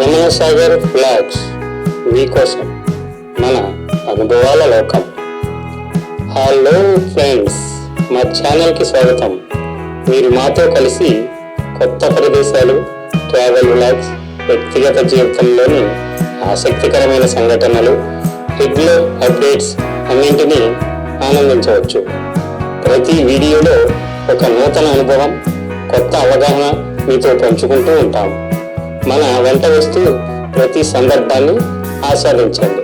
రమణసాగర్ blogs మీకోసం మన అనుభవాల లోకం. హలో ఫ్రెండ్స్ మా ఛానల్కి స్వాగతం. మీరు మాతో కలిసి కొత్త ప్రదేశాలు ట్రావెల్ బ్లాగ్స్ వ్యక్తిగత జీవితంలోని ఆసక్తికరమైన సంఘటనలు రెగ్యులర్ అప్డేట్స్ అన్నింటినీ ఆనందించవచ్చు. ప్రతి వీడియోలో ఒక నూతన అనుభవం కొత్త అవగాహన మీతో పంచుకుంటూ ఉంటాము మన వెంట వస్తూ ప్రతి సందర్భాన్ని ఆస్వాదించండి.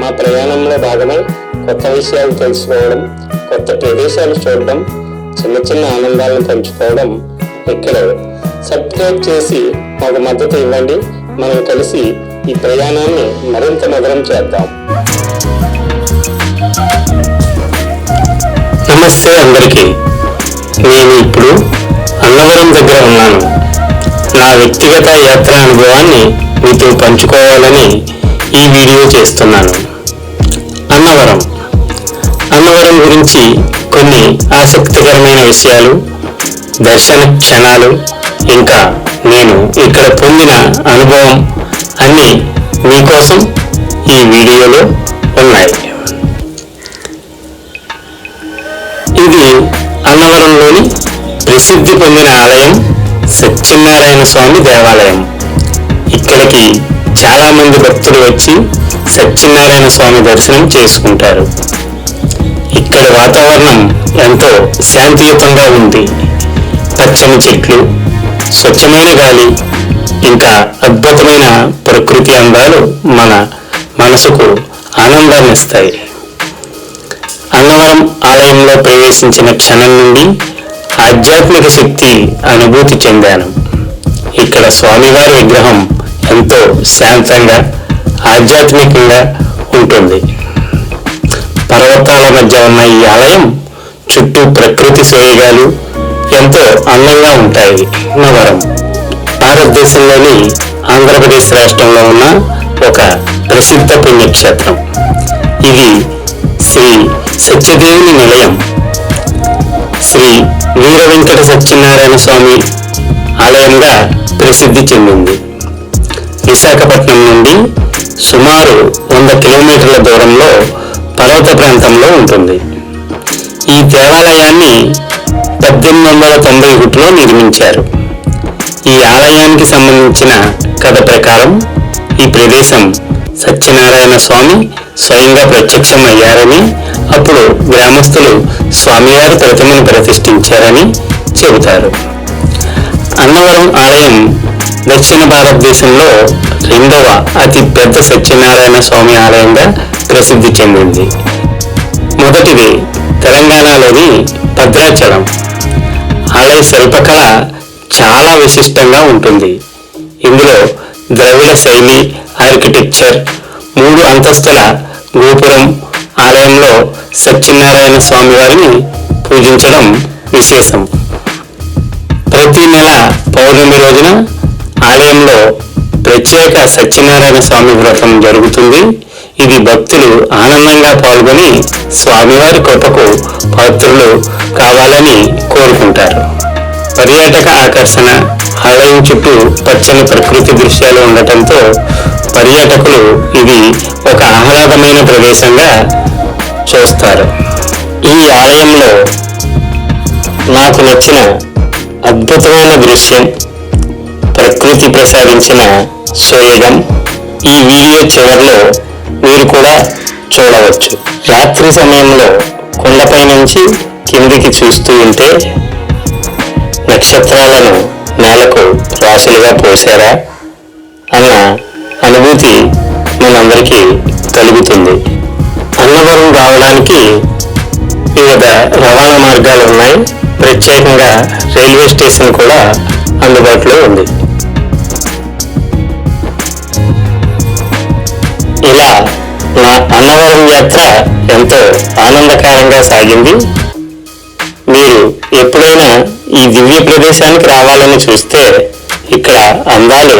మా ప్రయాణంలో భాగమై కొత్త విషయాలు తెలుసుకోవడం కొత్త ప్రదేశాలు చూడడం చిన్న చిన్న ఆనందాలను పంచుకోవడం ఇక్కడే సబ్స్క్రైబ్ చేసి మాకు మద్దతు ఇవ్వండి. మనం కలిసి ఈ ప్రయాణాన్ని మరింత మధురం చేద్దాం. నమస్తే అందరికీ. నేను ఇప్పుడు అన్నవరం దగ్గర ఉన్నాను. వ్యక్తిగత యాత్ర అనుభవాన్ని మీతో పంచుకోవాలని ఈ వీడియో చేస్తున్నాను. అన్నవరం. అన్నవరం గురించి కొన్ని ఆసక్తికరమైన విషయాలు దర్శన క్షణాలు ఇంకా నేను ఇక్కడ పొందిన అనుభవం అన్నీ మీకోసం ఈ వీడియోలో ఉన్నాయి. ఇది అన్నవరంలోని ప్రసిద్ధి పొందిన ఆలయం సత్యనారాయణ స్వామి దేవాలయం. ఇక్కడికి చాలా మంది భక్తులు వచ్చి సత్యనారాయణ స్వామి దర్శనం చేసుకుంటారు. ఇక్కడ వాతావరణం ఎంతో శాంతియుతంగా ఉంది. పచ్చని చెట్లు స్వచ్ఛమైన గాలి ఇంకా అద్భుతమైన ప్రకృతి అందాలు మన మనసుకు ఆనందాన్ని ఇస్తాయి అన్నవరం ఆలయంలో ప్రవేశించిన క్షణం నుండి ఆధ్యాత్మిక శక్తి అనుభూతి చెందాను. ఇక్కడ స్వామివారి విగ్రహం ఎంతో శాంతంగా ఆధ్యాత్మికంగా ఉంటుంది. పర్వతాల మధ్య ఉన్న ఈ ఆలయం చుట్టూ ప్రకృతి సోయగాలు ఎంతో అందంగా ఉంటాయి. నవరం. భారతదేశంలోని ఆంధ్రప్రదేశ్ రాష్ట్రంలో ఉన్న ఒక ప్రసిద్ధ పుణ్యక్షేత్రం. ఇది శ్రీ సత్యదేవుని నిలయం. వెంకట సత్యనారాయణ స్వామి ఆలయంగా ప్రసిద్ధి చెందింది. విశాఖపట్నం నుండి సుమారు వంద కిలోమీటర్ల దూరంలో పర్వత ప్రాంతంలో ఉంటుంది. ఈ దేవాలయాన్ని పద్దెనిమిది వందల తొంభై ఒకటిలో నిర్మించారు. ఈ ఆలయానికి సంబంధించిన కథ ప్రకారం ఈ ప్రదేశం సత్యనారాయణ స్వామి స్వయంగా ప్రత్యక్షం అయ్యారని అప్పుడు గ్రామస్తులు స్వామివారి ప్రతిమను ప్రతిష్ఠించారని చెబుతారు. అన్నవరం ఆలయం దక్షిణ భారతదేశంలో రెండవ అతి పెద్ద సత్యనారాయణ స్వామి ఆలయంగా ప్రసిద్ధి చెందింది. మొదటిది తెలంగాణలోని భద్రాచలం. ఆలయ శిల్పకళ చాలా విశిష్టంగా ఉంటుంది. ఇందులో ద్రవిడ శైలి ఆర్కిటెక్చర్ మూడు అంతస్తుల గోపురం ఆలయంలో సత్యనారాయణ స్వామి వారిని పూజించడం విశేషం. ప్రతి నెల పౌర్ణమి రోజున ఆలయంలో ప్రత్యేక సత్యనారాయణ స్వామి వ్రతం జరుగుతుంది. ఇది భక్తులు ఆనందంగా పాల్గొని స్వామివారి కృపకు పాత్రులు కావాలని కోరుకుంటారు. పర్యాటక ఆకర్షణ ఆలయం చుట్టూ పచ్చని ప్రకృతి దృశ్యాలు ఉండటంతో పర్యాటకులు ఇది ఒక ఆహ్లాదమైన ప్రదేశంగా చూస్తారు. ఈ ఆలయంలో నాకు నచ్చిన అద్భుతమైన దృశ్యం ప్రకృతి ప్రసాదించిన సోయగం. ఈ వీడియో చివరిలో మీరు కూడా చూడవచ్చు. రాత్రి సమయంలో కొండపై నుంచి కిందికి చూస్తూ ఉంటే నక్షత్రాలను నేలకు రాసులుగా పోసారా అన్న అనుభూతి మనందరికీ కలుగుతుంది. అన్నవరం రావడానికి వివిధ రవాణా మార్గాలు ఉన్నాయి. ప్రత్యేకంగా రైల్వే స్టేషన్ కూడా అందుబాటులో ఉంది. ఇలా నా అన్నవరం యాత్ర ఎంతో ఆనందకరంగా సాగింది. మీరు ఎప్పుడైనా ఈ దివ్య ప్రదేశానికి రావాలని చూస్తే ఇక్కడ అందాలు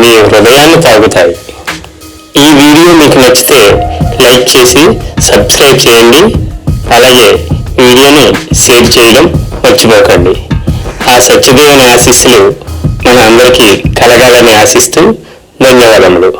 మీ హృదయాన్ని తాగుతాయి. ఈ వీడియో మీకు నచ్చితే లైక్ చేసి సబ్స్క్రైబ్ చేయండి. అలాగే వీడియోని షేర్ చేయడం మర్చిపోకండి. ఆ సత్యదేవుని ఆశీస్సులు మన అందరికీ కలగాలని ఆశిస్తూ ధన్యవాదములు.